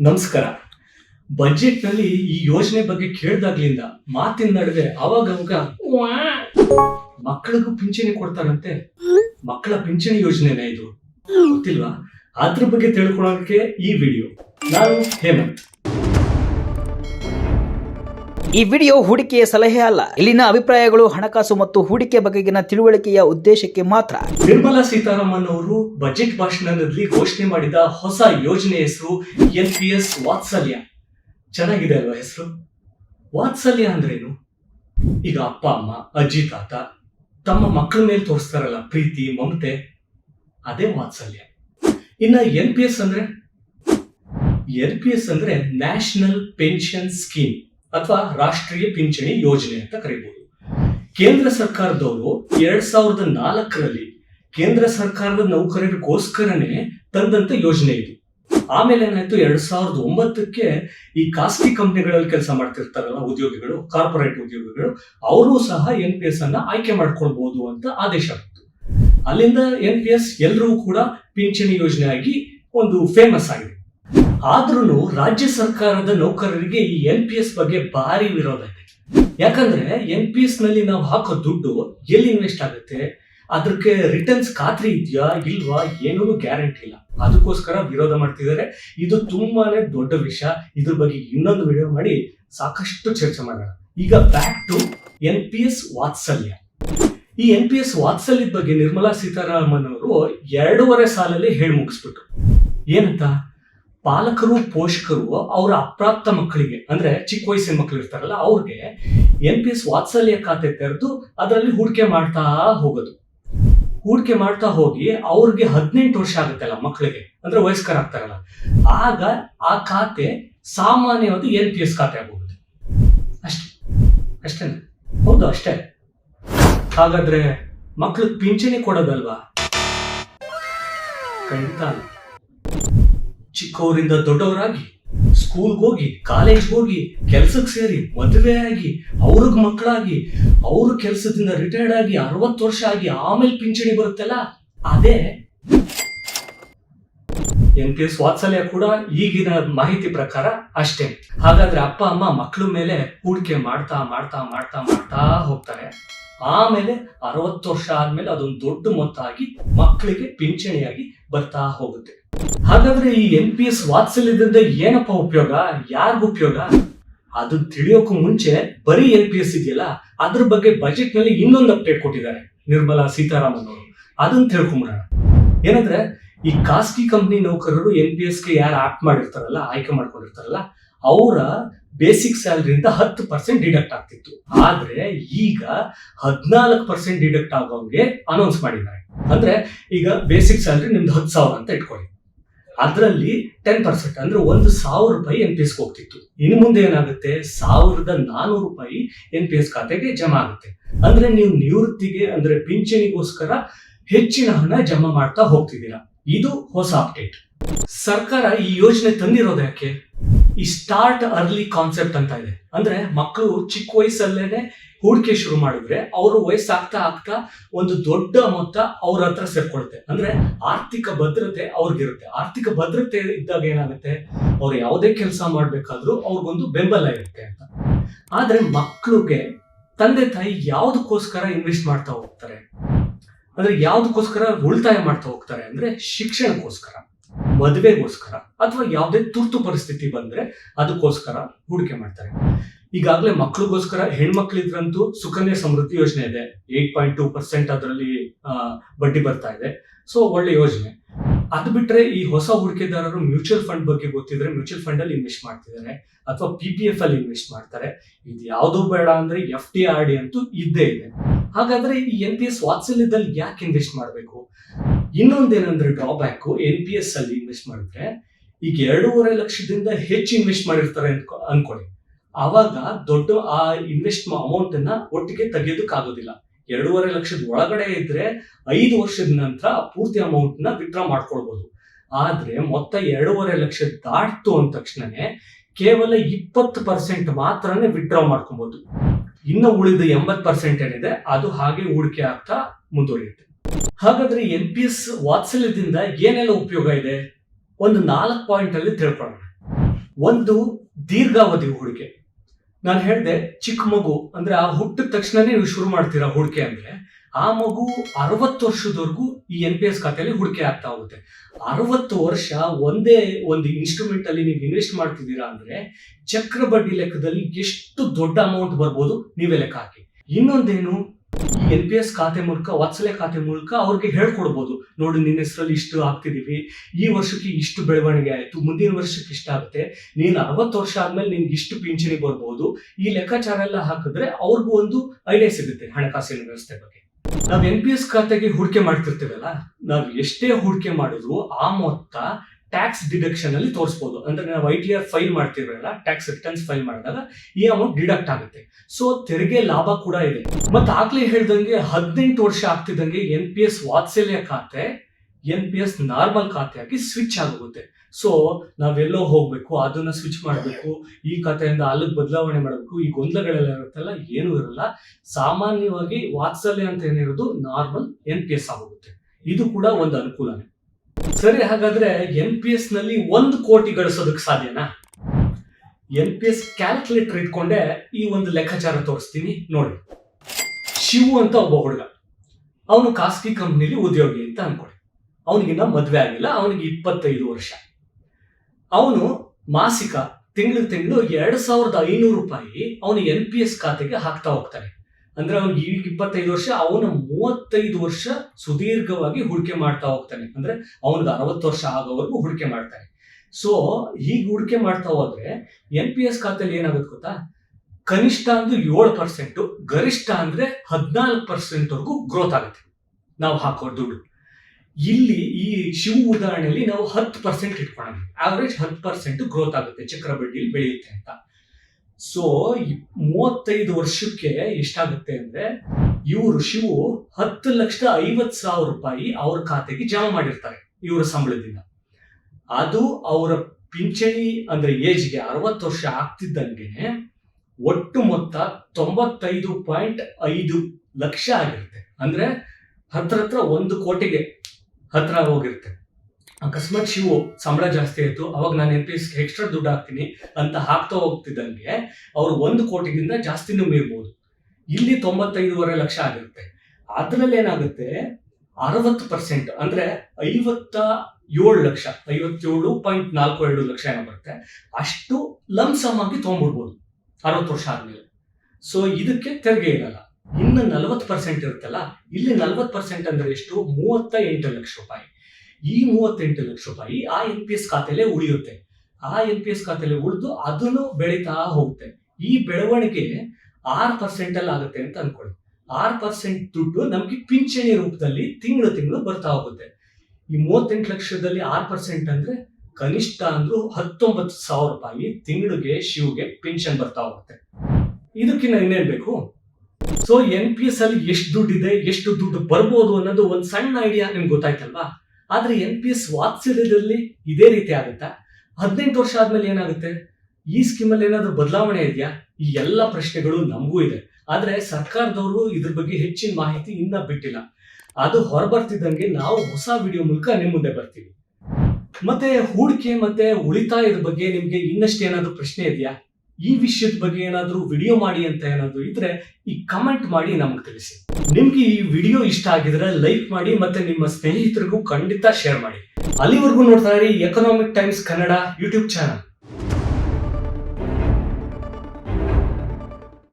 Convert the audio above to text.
ನಮಸ್ಕಾರ ಬಜೆಟ್ನಲ್ಲಿ ಈ ಯೋಜನೆ ಬಗ್ಗೆ ಕೇಳ್ದಾಗ್ಲಿಂದ ಮಾತಿನ ನಡುವೆ ಅವಾಗವಾಗ ಅವಾಗ ಮಕ್ಕಳಿಗೂ ಪಿಂಚಣಿ ಕೊಡ್ತಾರಂತೆ. ಮಕ್ಕಳ ಪಿಂಚಣಿ ಯೋಜನೆನೇ ಇದು. ಗೊತ್ತಿಲ್ವಾ? ಅದ್ರ ಬಗ್ಗೆ ತಿಳ್ಕೊಳಕ್ಕೆ ಈ ವಿಡಿಯೋ. ನಾನು ಹೇಮಂತ್. ಈ ವಿಡಿಯೋ ಹೂಡಿಕೆಯ ಸಲಹೆ ಅಲ್ಲ. ಇಲ್ಲಿನ ಅಭಿಪ್ರಾಯಗಳು, ಹಣಕಾಸು ಮತ್ತು ಹೂಡಿಕೆ ಬಗೆಗಿನ ತಿಳುವಳಿಕೆಯ ಉದ್ದೇಶಕ್ಕೆ ಮಾತ್ರ. ನಿರ್ಮಲಾ ಸೀತಾರಾಮನ್ ಅವರು ಬಜೆಟ್ ಭಾಷಣದಲ್ಲಿ ಘೋಷಣೆ ಮಾಡಿದ ಹೊಸ ಯೋಜನೆ ಹೆಸರು ಎಲ್ ಪಿ ಎಸ್ ವಾತ್ಸಲ್ಯ. ಚೆನ್ನಾಗಿದೆ ಅಲ್ವಾ ಹೆಸರು? ವಾತ್ಸಲ್ಯ ಅಂದ್ರೇನು? ಈಗ ಅಪ್ಪ, ಅಮ್ಮ, ಅಜ್ಜಿ, ತಾತ ತಮ್ಮ ಮಕ್ಕಳ ಮೇಲೆ ತೋರಿಸ್ತಾರಲ್ಲ ಪ್ರೀತಿ, ಮಮತೆ, ಅದೇ ವಾತ್ಸಲ್ಯ. ಇನ್ನ ಎನ್ ಪಿ ಎಸ್ ಅಂದ್ರೆ? ಎನ್ ಪಿ ಎಸ್ ಅಂದ್ರೆ ನ್ಯಾಷನಲ್ ಪೆನ್ಷನ್ ಸ್ಕೀಮ್. ಅಥವಾ ರಾಷ್ಟ್ರೀಯ ಪಿಂಚಣಿ ಯೋಜನೆ ಅಂತ ಕರೀಬಹುದು ಕೇಂದ್ರ ಸರ್ಕಾರದವರು ಎರಡ್ ಸಾವಿರದ ನಾಲ್ಕರಲ್ಲಿ ಕೇಂದ್ರ ಸರ್ಕಾರದ ನೌಕರರಿಗೋಸ್ಕರನೇ ತಂದಂತ ಯೋಜನೆ ಇದು. ಆಮೇಲೆ ಏನಾಯ್ತು? ಎರಡ್ ಸಾವಿರದ ಒಂಬತ್ತಕ್ಕೆ ಈ ಖಾಸಗಿ ಕಂಪನಿಗಳಲ್ಲಿ ಕೆಲಸ ಮಾಡ್ತಿರ್ತಾರಲ್ಲ ಉದ್ಯೋಗಿಗಳು, ಕಾರ್ಪೊರೇಟ್ ಉದ್ಯೋಗಿಗಳು, ಅವರು ಸಹ ಎನ್ ಪಿ ಎಸ್ ಅನ್ನ ಆಯ್ಕೆ ಮಾಡ್ಕೊಳ್ಬಹುದು ಅಂತ ಆದೇಶ ಆಗಿತ್ತು ಅಲ್ಲಿಂದ ಎನ್ ಪಿ ಎಸ್ ಎಲ್ಲರೂ ಕೂಡ ಪಿಂಚಣಿ ಯೋಜನೆ ಆಗಿ ಒಂದು ಫೇಮಸ್ ಆಗಿದೆ. ಆದ್ರೂ ರಾಜ್ಯ ಸರ್ಕಾರದ ನೌಕರರಿಗೆ ಈ ಎನ್ ಪಿ ಎಸ್ ಬಗ್ಗೆ ಭಾರಿ ವಿರೋಧ ಇದೆ. ಯಾಕಂದ್ರೆ ಎನ್ ಪಿ ಎಸ್ನಲ್ಲಿ ನಾವು ಹಾಕೋ ದುಡ್ಡು ಎಲ್ಲಿ ಇನ್ವೆಸ್ಟ್ ಆಗುತ್ತೆ? ಅದಕ್ಕೆ ರಿಟರ್ನ್ಸ್ ಖಾತ್ರಿ ಇದೆಯಾ? ಇಲ್ವಾ? ಏನೂ ಗ್ಯಾರಂಟಿ ಇಲ್ಲ. ಅದಕ್ಕೋಸ್ಕರ ವಿರೋಧ ಮಾಡ್ತಿದ್ದಾರೆ. ಇದು ತುಂಬಾನೇ ದೊಡ್ಡ ವಿಷಯ. ಇದ್ರ ಬಗ್ಗೆ ಇನ್ನೊಂದು ವಿಡಿಯೋ ಮಾಡಿ ಸಾಕಷ್ಟು ಚರ್ಚೆ ಮಾಡೋಣ. ಈಗ back to N P S ವಾತ್ಸಲ್ಯ. ಈ ಎನ್ ಪಿ ಎಸ್ ವಾತ್ಸಲ್ಯದ ಬಗ್ಗೆ ನಿರ್ಮಲಾ ಸೀತಾರಾಮನ್ ಅವರು ಎರಡೂವರೆ ಸಾಲಲ್ಲಿ ಹೇಳಿ ಮುಗಿಸ್ಬಿಟ್ರು. ಏನಂತ? ಪಾಲಕರು, ಪೋಷಕರು, ಅವರ ಅಪ್ರಾಪ್ತ ಮಕ್ಕಳಿಗೆ, ಅಂದ್ರೆ ಚಿಕ್ಕ ವಯಸ್ಸಿನ ಮಕ್ಕಳು ಇರ್ತಾರಲ್ಲ ಅವ್ರಿಗೆ ಎನ್ ಪಿ ಎಸ್ ವಾತ್ಸಲ್ಯ ಖಾತೆ ತೆರೆದು ಅದರಲ್ಲಿ ಹೂಡಿಕೆ ಮಾಡ್ತಾ ಹೋಗೋದು. ಹೂಡಿಕೆ ಮಾಡ್ತಾ ಹೋಗಿ ಅವ್ರಿಗೆ ಹದಿನೆಂಟು ವರ್ಷ ಆಗುತ್ತಲ್ಲ ಮಕ್ಕಳಿಗೆ ಅಂದ್ರೆ ವಯಸ್ಕರ ಆಗ್ತಾರಲ್ಲ. ಆಗ ಆ ಖಾತೆ ಸಾಮಾನ್ಯವಾದ ಎನ್ ಪಿ ಎಸ್ ಖಾತೆ ಆಗೋಗುತ್ತೆ ಅಷ್ಟೇ. ಅಷ್ಟೇನೆ? ಹೌದು, ಅಷ್ಟೇ. ಹಾಗಾದ್ರೆ ಮಕ್ಳಿಗೆ ಪಿಂಚಣಿ ಕೊಡೋದಲ್ವಾ? ಖಂಡಿತ ಚಿಕ್ಕವರಿಂದ ದೊಡ್ಡವರಾಗಿ ಸ್ಕೂಲ್ಗೆ ಹೋಗಿ ಕಾಲೇಜ್ಗೆ ಹೋಗಿ ಕೆಲ್ಸಕ್ಕೆ ಸೇರಿ ಮದುವೆ ಆಗಿ, ಅವ್ರಿಗೆ ಮಕ್ಕಳಾಗಿ, ಅವ್ರ ಕೆಲಸದಿಂದ ರಿಟೈರ್ಡ್ ಆಗಿ ಅರವತ್ತು ವರ್ಷ ಆಗಿ ಆಮೇಲೆ ಪಿಂಚಣಿ ಬರುತ್ತಲ್ಲ, ಅದೇ ಎನ್ ಪಿ ಎಸ್ ವಾತ್ಸಲ್ಯ ಕೂಡ ಈಗಿನ ಮಾಹಿತಿ ಪ್ರಕಾರ ಅಷ್ಟೇ. ಹಾಗಾದ್ರೆ ಅಪ್ಪ, ಅಮ್ಮ ಮಕ್ಕಳ ಮೇಲೆ ಹೂಡಿಕೆ ಮಾಡ್ತಾ ಮಾಡ್ತಾ ಮಾಡ್ತಾ ಮಾಡ್ತಾ ಹೋಗ್ತಾರೆ. ಆಮೇಲೆ ಅರವತ್ತು ವರ್ಷ ಆದ್ಮೇಲೆ ಅದೊಂದು ದೊಡ್ಡ ಮೊತ್ತ ಆಗಿ ಮಕ್ಕಳಿಗೆ ಪಿಂಚಣಿಯಾಗಿ ಬರ್ತಾ ಹೋಗುತ್ತೆ. ಹಾಗಾದ್ರೆ ಈ ಎನ್ ಪಿ ಎಸ್ ವಾತ್ಸಲ್ಯದಿಂದ ಏನಪ್ಪ ಉಪಯೋಗ? ಯಾರ್ಗು ಉಪಯೋಗ? ಅದು ತಿಳಿಯೋಕ್ಕೂ ಮುಂಚೆ ಬರೀ ಎನ್ ಪಿ ಎಸ್ ಇದೆಯಲ್ಲ, ಅದ್ರ ಬಗ್ಗೆ ಬಜೆಟ್ನಲ್ಲಿ ಇನ್ನೊಂದು ಅಪ್ಡೇಟ್ ಕೊಟ್ಟಿದ್ದಾರೆ ನಿರ್ಮಲಾ ಸೀತಾರಾಮನ್ ಅವರು. ಅದನ್ನ ತಿಳ್ಕೊಂಬಿಡೋಣ. ಏನಂದ್ರೆ, ಈ ಖಾಸಗಿ ಕಂಪ್ನಿ ನೌಕರರು ಎನ್ ಪಿ ಎಸ್ಗೆ ಯಾರು ಆಪ್ಟ್ ಮಾಡಿರ್ತಾರಲ್ಲ, ಆಯ್ಕೆ ಮಾಡ್ಕೊಂಡಿರ್ತಾರಲ್ಲ, ಅವರ ಬೇಸಿಕ್ ಸ್ಯಾಲರಿಯಿಂದ ಹತ್ತು ಪರ್ಸೆಂಟ್ ಡಿಡಕ್ಟ್ ಆಗ್ತಿತ್ತು. ಆದ್ರೆ ಈಗ ಹದಿನಾಲ್ಕು ಪರ್ಸೆಂಟ್ ಡಿಡಕ್ಟ್ ಆಗೋಂಗೆ ಅನೌನ್ಸ್ ಮಾಡಿದ್ದಾರೆ. ಅಂದ್ರೆ ಈಗ ಬೇಸಿಕ್ ಸ್ಯಾಲರಿ ನಿಮ್ದು ಹತ್ತು ಸಾವಿರ ಅಂತ ಇಟ್ಕೊಳ್ಳಿ. ಅದರಲ್ಲಿ ಟೆನ್ ಪರ್ಸೆಂಟ್ ಅಂದ್ರೆ ಒಂದು ಸಾವಿರ ರೂಪಾಯಿ ಎನ್ ಪಿ ಎಸ್ ಹೋಗ್ತಿತ್ತು. ಇನ್ನು ಮುಂದೆ ಏನಾಗುತ್ತೆ? ಸಾವಿರದ ನಾನೂರು ರೂಪಾಯಿ ಎನ್ ಪಿ ಎಸ್ ಖಾತೆಗೆ ಜಮಾ ಆಗುತ್ತೆ. ಅಂದ್ರೆ ನೀವು ನಿವೃತ್ತಿಗೆ, ಅಂದ್ರೆ ಪಿಂಚಣಿಗೋಸ್ಕರ ಹೆಚ್ಚಿನ ಹಣ ಜಮಾ ಮಾಡ್ತಾ ಹೋಗ್ತಿದ್ದೀರಾ. ಇದು ಹೊಸ ಅಪ್ಡೇಟ್ ಸರ್ಕಾರ ಈ ಯೋಜನೆ ತಂದಿರೋದು ಯಾಕೆ? ಈ ಸ್ಟಾರ್ಟ್ ಅರ್ಲಿ ಕಾನ್ಸೆಪ್ಟ್ ಅಂತ ಇದೆ. ಅಂದ್ರೆ ಮಕ್ಕಳು ಚಿಕ್ಕ ವಯಸ್ಸಲ್ಲೇನೆ ಹೂಡಿಕೆ ಶುರು ಮಾಡಿದ್ರೆ ಅವರು ವಯಸ್ಸಾಗ್ತಾ ಆಗ್ತಾ ಒಂದು ದೊಡ್ಡ ಮೊತ್ತ ಅವ್ರ ಹತ್ರ ಸೇರ್ಕೊಳುತ್ತೆ. ಅಂದ್ರೆ ಆರ್ಥಿಕ ಭದ್ರತೆ ಅವ್ರಿಗಿರುತ್ತೆ. ಆರ್ಥಿಕ ಭದ್ರತೆ ಇದ್ದಾಗ ಏನಾಗುತ್ತೆ? ಅವ್ರು ಯಾವುದೇ ಕೆಲಸ ಮಾಡ್ಬೇಕಾದ್ರೂ ಅವ್ರಿಗೊಂದು ಬೆಂಬಲ ಇರುತ್ತೆ ಅಂತ. ಆದ್ರೆ ಮಕ್ಕಳಿಗೆ ತಂದೆ ತಾಯಿ ಯಾವ್ದಕ್ಕೋಸ್ಕರ ಇನ್ವೆಸ್ಟ್ ಮಾಡ್ತಾ ಹೋಗ್ತಾರೆ? ಅಂದ್ರೆ ಯಾವ್ದಕ್ಕೋಸ್ಕರ ಉಳಿತಾಯ ಮಾಡ್ತಾ ಹೋಗ್ತಾರೆ? ಅಂದ್ರೆ ಶಿಕ್ಷಣಕ್ಕೋಸ್ಕರ. ಮದುವೆಗೋಸ್ಕರ ಅಥವಾ ಯಾವುದೇ ತುರ್ತು ಪರಿಸ್ಥಿತಿ ಬಂದ್ರೆ ಅದಕ್ಕೋಸ್ಕರ ಹೂಡಿಕೆ ಮಾಡ್ತಾರೆ. ಈಗಾಗಲೇ ಮಕ್ಕಳಿಗೋಸ್ಕರ ಹೆಣ್ಮಕ್ಳಿದ್ರಂತೂ ಸುಕನ್ಯಾ ಸಮೃದ್ಧಿ ಯೋಜನೆ ಇದೆ. ಏಟ್ ಪಾಯಿಂಟ್ ಟೂ ಪರ್ಸೆಂಟ್ ಅದರಲ್ಲಿ ಬಡ್ಡಿ ಬರ್ತಾ ಇದೆ. ಸೊ, ಒಳ್ಳೆ ಯೋಜನೆ. ಅದು ಬಿಟ್ರೆ ಈ ಹೊಸ ಹೂಡಿಕೆದಾರರು ಮ್ಯೂಚುವಲ್ ಫಂಡ್ ಬಗ್ಗೆ ಗೊತ್ತಿದ್ರೆ ಮ್ಯೂಚುವಲ್ ಫಂಡ್ ಅಲ್ಲಿ ಇನ್ವೆಸ್ಟ್ ಮಾಡ್ತಿದ್ದಾರೆ. ಅಥವಾ ಪಿ ಪಿ ಎಫ್ ಅಲ್ಲಿ ಇನ್ವೆಸ್ಟ್ ಮಾಡ್ತಾರೆ. ಇದು ಯಾವುದು ಬೇಡ ಅಂದ್ರೆ ಎಫ್ ಡಿ ಆರ್ ಡಿ ಅಂತೂ ಇದ್ದೇ ಇದೆ. ಹಾಗಾದ್ರೆ ಈ ಎನ್ ಪಿ ಎಸ್ ವಾತ್ಸಲ್ಯದಲ್ಲಿ ಯಾಕೆ ಇನ್ವೆಸ್ಟ್ ಮಾಡಬೇಕು? ಇನ್ನೊಂದೇನಂದ್ರೆ ಡ್ರಾಬ್ಯಾಕ್ ಎನ್ ಪಿ ಎಸ್ ಅಲ್ಲಿ ಇನ್ವೆಸ್ಟ್ ಮಾಡಿದ್ರೆ ಈಗ ಎರಡೂವರೆ ಲಕ್ಷದಿಂದ ಹೆಚ್ಚು ಇನ್ವೆಸ್ಟ್ ಮಾಡಿರ್ತಾರೆ ಅಂದ್ಕೊ ಅನ್ಕೊಳ್ಳಿ. ಆವಾಗ ದೊಡ್ಡ ಆ ಇನ್ವೆಸ್ಟ್ ಅಮೌಂಟ್ ಅನ್ನ ಒಟ್ಟಿಗೆ ತೆಗೆಯೋದಕ್ಕಾಗೋದಿಲ್ಲ ಎರಡೂವರೆ ಲಕ್ಷದ ಒಳಗಡೆ ಇದ್ರೆ ಐದು ವರ್ಷದ ನಂತರ ಪೂರ್ತಿ ಅಮೌಂಟ್ನ ವಿತ್ಡ್ರಾ ಮಾಡ್ಕೊಳ್ಬಹುದು ಆದ್ರೆ ಮೊತ್ತ ಎರಡೂವರೆ ಲಕ್ಷ ದಾಟ್ತು ಅಂದ ತಕ್ಷಣನೇ ಕೇವಲ ಇಪ್ಪತ್ತು ಪರ್ಸೆಂಟ್ ಮಾತ್ರನೇ ವಿತ್ಡ್ರಾ ಮಾಡ್ಕೊಬಹುದು ಇನ್ನು ಉಳಿದ ಎಂಬತ್ ಪರ್ಸೆಂಟ್ ಏನಿದೆ ಅದು ಹಾಗೆ ಹೂಡಿಕೆ ಆಗ್ತಾ ಮುಂದುವರಿಯುತ್ತೆ. ಹಾಗಾದ್ರೆ ಎನ್ ಪಿ ಎಸ್ ವಾತ್ಸಲ್ಯದಿಂದ ಏನೆಲ್ಲ ಉಪಯೋಗ ಇದೆ? ಒಂದು ನಾಲ್ಕು ಪಾಯಿಂಟ್ ಅಲ್ಲಿ ತಿಳ್ಕೊಳ್ಳೋಣ. ಒಂದು ದೀರ್ಘಾವಧಿ ಹೂಡಿಕೆ. ನಾನು ಹೇಳಿದೆ, ಚಿಕ್ಕ ಮಗು, ಅಂದ್ರೆ ಆ ಹುಟ್ಟಿದ ತಕ್ಷಣನೇ ನೀವು ಶುರು ಮಾಡ್ತೀರಾ ಹೂಡಿಕೆ ಅಂದ್ರೆ, ಆ ಮಗು ಅರವತ್ತು ವರ್ಷದವರೆಗೂ ಈ ಎನ್ ಪಿ ಎಸ್ ಖಾತೆಯಲ್ಲಿ ಹೂಡಿಕೆ ಆಗ್ತಾ ಹೋಗುತ್ತೆ. ಅರವತ್ತು ವರ್ಷ ಒಂದೇ ಒಂದು ಇನ್ಸ್ಟ್ರೂಮೆಂಟ್ ಅಲ್ಲಿ ನೀವು ಇನ್ವೆಸ್ಟ್ ಮಾಡ್ತಿದ್ದೀರಾ ಅಂದ್ರೆ ಚಕ್ರ ಬಡ್ಡಿ ಲೆಕ್ಕದಲ್ಲಿ ಎಷ್ಟು ದೊಡ್ಡ ಅಮೌಂಟ್ ಬರ್ಬೋದು, ನೀವೇ ಲೆಕ್ಕ ಹಾಕಿ. ಇನ್ನೊಂದೇನು ಎನ್ ಪಿ ಎಸ್ ಖಾತೆ ಮೂಲಕ ವಾತ್ಸಲ್ಯ ಖಾತೆ ಮೂಲಕ ಅವ್ರಿಗೆ ಹೇಳ್ಕೊಡ್ಬೋದು. ನೋಡಿ, ನಿನ್ನ ಹೆಸರಲ್ಲಿ ಇಷ್ಟು ಹಾಕ್ತಿದೀವಿ. ಈ ವರ್ಷಕ್ಕೆ ಇಷ್ಟು ಬೆಳವಣಿಗೆ ಆಯಿತು. ಮುಂದಿನ ವರ್ಷಕ್ಕೆ ಇಷ್ಟ ಆಗುತ್ತೆ. ನೀನು ಅರವತ್ತು ವರ್ಷ ಆದ್ಮೇಲೆ ನಿನ್ಗೆ ಇಷ್ಟು ಪಿಂಚಣಿ ಬರ್ಬೋದು. ಈ ಲೆಕ್ಕಾಚಾರ ಎಲ್ಲ ಹಾಕಿದ್ರೆ ಅವ್ರಿಗೂ ಒಂದು ಐಡಿಯಾ ಸಿಗುತ್ತೆ ಹಣಕಾಸಿನ ವ್ಯವಸ್ಥೆ ಬಗ್ಗೆ. ನಾವು ಎನ್ ಪಿ ಎಸ್ ಖಾತೆಗೆ ಹೂಡಿಕೆ ಮಾಡ್ತಿರ್ತೇವಲ್ಲ, ನಾವು ಎಷ್ಟೇ ಹೂಡಿಕೆ ಮಾಡಿದ್ರು ಆ ಮೊತ್ತ ಟ್ಯಾಕ್ಸ್ ಡಿಡಕ್ಷನ್ ಅಲ್ಲಿ ತೋರಿಸಬಹುದು ಅಂದ್ರೆ ನಾವು ಐ ಟಿ ಆರ್ ಫೈಲ್ ಮಾಡ್ತಿರಲ್ಲ ಟ್ಯಾಕ್ಸ್ ರಿಟರ್ನ್ಸ್ ಫೈಲ್ ಮಾಡಿದಾಗ ಈ ಅಮೌಂಟ್ ಡಿಡಕ್ಟ್ ಆಗುತ್ತೆ. ಸೊ ತೆರಿಗೆ ಲಾಭ ಕೂಡ ಇದೆ. ಮತ್ತೆ ಆಗ್ಲೇ ಹೇಳ್ದಂಗೆ ಹದಿನೆಂಟು ವರ್ಷ ಆಗ್ತಿದ್ದಂಗೆ ಎನ್ ಪಿ ಎಸ್ ವಾತ್ಸಲ್ಯ ಖಾತೆ ಎನ್ ಪಿ ಎಸ್ ನಾರ್ಮಲ್ ಖಾತೆ ಆಗಿ ಸ್ವಿಚ್ ಆಗೋಗುತ್ತೆ. ಸೊ ನಾವೆಲ್ಲೋ ಹೋಗ್ಬೇಕು, ಅದನ್ನ ಸ್ವಿಚ್ ಮಾಡಬೇಕು, ಈ ಖಾತೆಯಿಂದ ಅಲ್ಲಿಗೆ ಬದಲಾವಣೆ ಮಾಡಬೇಕು, ಈ ಗೊಂದಲಗಳೆಲ್ಲ ಇರುತ್ತಲ್ಲ, ಏನೂ ಇರಲ್ಲ. ಸಾಮಾನ್ಯವಾಗಿ ವಾತ್ಸಲ್ಯ ಅಂತ ಏನಿರೋದು ನಾರ್ಮಲ್ ಎನ್ ಪಿ ಎಸ್ ಆಗೋಗುತ್ತೆ. ಇದು ಕೂಡ ಒಂದು ಅನುಕೂಲನೇ. ಸರಿ, ಹಾಗಾದ್ರೆ ಎನ್ ಪಿ ಎಸ್ನಲ್ಲಿ ಒಂದು ಕೋಟಿ ಗಳಿಸೋದಕ್ಕೆ ಸಾಧ್ಯನಾ? ಎನ್ ಪಿ ಎಸ್ ಕ್ಯಾಲ್ಕುಲೇಟರ್ ಇಟ್ಕೊಂಡೆ ಈ ಒಂದು ಲೆಕ್ಕಾಚಾರ ತೋರಿಸ್ತೀನಿ, ನೋಡಿ. ಶಿವು ಅಂತ ಒಬ್ಬ ಹುಡುಗ. ಅವನು ಖಾಸಗಿ ಕಂಪ್ನಿಲಿ ಉದ್ಯೋಗಿ ಅಂತ ಅನ್ಕೊಳ್ಳಿ ಅವನಿಗಿನ್ನ ಮದ್ವೆ ಆಗಿಲ್ಲ, ಅವನಿಗೆ ಇಪ್ಪತ್ತೈದು ವರ್ಷ. ಅವನು ಮಾಸಿಕ ತಿಂಗಳು ತಿಂಗಳು ಎರಡ್ ಸಾವಿರದ ಐನೂರು ರೂಪಾಯಿ ಅವನು ಎನ್ ಪಿ ಎಸ್ ಖಾತೆಗೆ ಹಾಕ್ತಾ ಹೋಗ್ತಾನೆ. ಅಂದ್ರೆ ಅವ್ನಿಗೆ ಈಗ ಇಪ್ಪತ್ತೈದು ವರ್ಷ, ಅವನು ಮೂವತ್ತೈದು ವರ್ಷ ಸುದೀರ್ಘವಾಗಿ ಹೂಡಿಕೆ ಮಾಡ್ತಾ ಹೋಗ್ತಾನೆ. ಅಂದ್ರೆ ಅವನಿಗೆ ಅರವತ್ತು ವರ್ಷ ಆಗೋವರೆಗೂ ಹೂಡಿಕೆ ಮಾಡ್ತಾನೆ. ಸೊ ಹೀಗೆ ಹೂಡಿಕೆ ಮಾಡ್ತಾ ಹೋದ್ರೆ ಎನ್ ಪಿ ಎಸ್ ಖಾತೆಯಲ್ಲಿ ಏನಾಗುತ್ತೆ ಗೊತ್ತಾ? ಕನಿಷ್ಠ ಅಂದ್ರೆ ಏಳು ಪರ್ಸೆಂಟು ಗರಿಷ್ಠ ಅಂದ್ರೆ ಹದಿನಾಲ್ಕು ಪರ್ಸೆಂಟ್ ವರೆಗೂ ಗ್ರೋತ್ ಆಗುತ್ತೆ. ನಾವು ಹಾಕೋ ದುಡ್ಡು. ಇಲ್ಲಿ ಈ ಶಿವ ಉದಾಹರಣೆಯಲ್ಲಿ ನಾವು ಹತ್ತು ಪರ್ಸೆಂಟ್ ಇಟ್ಕೊಳ್ಳೋಣ ಆವರೇಜ್ ಹತ್ತು ಪರ್ಸೆಂಟ್ ಗ್ರೋತ್ ಆಗುತ್ತೆ ಚಕ್ರ ಬಡ್ಡಿಯಲ್ಲಿ ಬೆಳೆಯುತ್ತೆ ಅಂತ. ಸೊ ಮೂವತ್ತೈದು ವರ್ಷಕ್ಕೆ ಎಷ್ಟಾಗುತ್ತೆ ಅಂದ್ರೆ ಇವರು ಶಿವು ಹತ್ತು ಲಕ್ಷದ ಐವತ್ ಸಾವಿರ ರೂಪಾಯಿ ಅವ್ರ ಖಾತೆಗೆ ಜಮಾ ಮಾಡಿರ್ತಾರೆ ಇವರ ಸಂಬಳದಿಂದ. ಅದು ಅವರ ಪಿಂಚಣಿ ಅಂದ್ರೆ ಏಜ್ಗೆ ಅರವತ್ತು ವರ್ಷ ಆಗ್ತಿದ್ದಂಗೆ ಒಟ್ಟು ಮೊತ್ತ ತೊಂಬತ್ತೈದು ಪಾಯಿಂಟ್ ಐದು ಲಕ್ಷ ಆಗಿರುತ್ತೆ. ಅಂದ್ರೆ ಹತ್ರ ಹತ್ರ ಒಂದು ಕೋಟಿಗೆ ಹತ್ರ ಹೋಗಿರುತ್ತೆ. ಅಕಸ್ಮಾತ್ ಶಿವು ಸಂಬಳ ಜಾಸ್ತಿ ಆಯ್ತು. ಅವಾಗ ನಾನು ಎನ್ ಪಿ ಎಸ್ ಎಕ್ಸ್ಟ್ರಾ ದುಡ್ಡು ಹಾಕ್ತೀನಿ ಅಂತ ಹಾಕ್ತಾ ಹೋಗ್ತಿದ್ದಂಗೆ ಅವ್ರು ಒಂದು ಕೋಟಿಗಿಂತ ಜಾಸ್ತಿನೂ ಮೀರ್ಬೋದು. ಇಲ್ಲಿ ತೊಂಬತ್ತೈದೂವರೆ ಲಕ್ಷ ಆಗಿರುತ್ತೆ. ಅದರಲ್ಲಿ ಏನಾಗುತ್ತೆ? ಅರವತ್ತು ಪರ್ಸೆಂಟ್ ಅಂದ್ರೆ ಐವತ್ತ ಏಳು ಲಕ್ಷ, ಐವತ್ತೇಳು ಪಾಯಿಂಟ್ ನಾಲ್ಕು ಎರಡು ಲಕ್ಷ ಏನೋ ಬರುತ್ತೆ. ಅಷ್ಟು ಲಂಸಮ್ ಆಗಿ ತೊಗೊಂಡ್ಬಿಡ್ಬೋದು. ಅರವತ್ತು ವರ್ಷ ಆದಮೇಲೆ. ಸೊ ಇದಕ್ಕೆ ತೆರಿಗೆ ಇರಲ್ಲ. ಇನ್ನು ನಲವತ್ತು ಪರ್ಸೆಂಟ್ ಇರುತ್ತಲ್ಲ, ಇಲ್ಲಿ ನಲವತ್ತು ಪರ್ಸೆಂಟ್ ಅಂದ್ರೆ ಎಷ್ಟು? ಮೂವತ್ತ ಎಂಟು ಲಕ್ಷ ರೂಪಾಯಿ. ಈ ಮೂವತ್ತೆಂಟು ಲಕ್ಷ ರೂಪಾಯಿ ಆ ಎನ್ ಪಿ ಎಸ್ ಖಾತೆಯಲ್ಲೇ ಉಳಿಯುತ್ತೆ. ಆ ಎನ್ ಪಿ ಎಸ್ ಖಾತೆಲೆ ಉಳಿದು ಅದನ್ನು ಬೆಳೀತಾ ಹೋಗುತ್ತೆ. ಈ ಬೆಳವಣಿಗೆ ಆರ್ ಪರ್ಸೆಂಟ್ ಅಲ್ಲಿ ಆಗುತ್ತೆ ಅಂತ ಅನ್ಕೊಳ್ಳಿ. ಆರ್ ಪರ್ಸೆಂಟ್ ದುಡ್ಡು ನಮ್ಗೆ ಪಿಂಚಣಿ ರೂಪದಲ್ಲಿ ತಿಂಗಳು ತಿಂಗಳು ಬರ್ತಾ ಹೋಗುತ್ತೆ. ಈ ಮೂವತ್ತೆಂಟು ಲಕ್ಷದಲ್ಲಿ ಆರ್ ಪರ್ಸೆಂಟ್ ಅಂದ್ರೆ ಕನಿಷ್ಠ ಅಂದ್ರೂ ಹತ್ತೊಂಬತ್ತು ಸಾವಿರ ರೂಪಾಯಿ ತಿಂಗಳಿಗೆ, ಶಿವ್ಗೆ ಪೆನ್ಷನ್ ಬರ್ತಾ ಹೋಗುತ್ತೆ. ಇದಕ್ಕಿನ್ನ ಇನ್ನೇನ್ ಬೇಕು? ಸೊ ಎನ್ ಪಿ ಎಸ್ ಅಲ್ಲಿ ಎಷ್ಟು ದುಡ್ಡಿದೆ, ಎಷ್ಟು ದುಡ್ಡು ಬರ್ಬೋದು ಅನ್ನೋದು ಒಂದು ಸಣ್ಣ ಐಡಿಯಾ ನಿಮ್ಗೆ ಗೊತ್ತಾಯ್ತಲ್ವಾ? ಆದ್ರೆ ಎನ್ ಪಿ ಎಸ್ ವಾತ್ಸಲ್ಯದಲ್ಲಿ ಇದೇ ರೀತಿ ಆಗುತ್ತಾ? ಹದಿನೆಂಟು ವರ್ಷ ಆದಮೇಲೆ ಏನಾಗುತ್ತೆ? ಈ ಸ್ಕೀಮಲ್ಲಿ ಏನಾದರೂ ಬದಲಾವಣೆ ಇದೆಯಾ? ಈ ಎಲ್ಲ ಪ್ರಶ್ನೆಗಳು ನಮಗೂ ಇದೆ. ಆದರೆ ಸರ್ಕಾರದವರು ಇದ್ರ ಬಗ್ಗೆ ಹೆಚ್ಚಿನ ಮಾಹಿತಿ ಇನ್ನ ಬಿಟ್ಟಿಲ್ಲ. ಅದು ಹೊರಬರ್ತಿದ್ದಂಗೆ ನಾವು ಹೊಸ ವಿಡಿಯೋ ಮೂಲಕ ನಿಮ್ಮ ಮುಂದೆ ಬರ್ತೀವಿ. ಮತ್ತೆ ಹೂಡಿಕೆ ಮತ್ತೆ ಉಳಿತಾಯದ ಬಗ್ಗೆ ನಿಮ್ಗೆ ಇನ್ನಷ್ಟು ಏನಾದರೂ ಪ್ರಶ್ನೆ ಇದೆಯಾ? ಈ ವಿಷಯದ ಬಗ್ಗೆ ಏನಾದರೂ ವಿಡಿಯೋ ಮಾಡಿ ಅಂತ ಏನಾದರೂ ಇದ್ರೆ ಈ ಕಮೆಂಟ್ ಮಾಡಿ ನಮ್ಗೆ ತಿಳಿಸಿ. ನಿಮ್ಗೆ ಈ ವಿಡಿಯೋ ಇಷ್ಟ ಆಗಿದ್ರೆ ಲೈಕ್ ಮಾಡಿ ಮತ್ತೆ ನಿಮ್ಮ ಸ್ನೇಹಿತರಿಗೂ ಖಂಡಿತ ಶೇರ್ ಮಾಡಿ. ಅಲ್ಲಿವರೆಗೂ ನೋಡ್ತಾ ಇರಿ Economic Times Kannada YouTube channel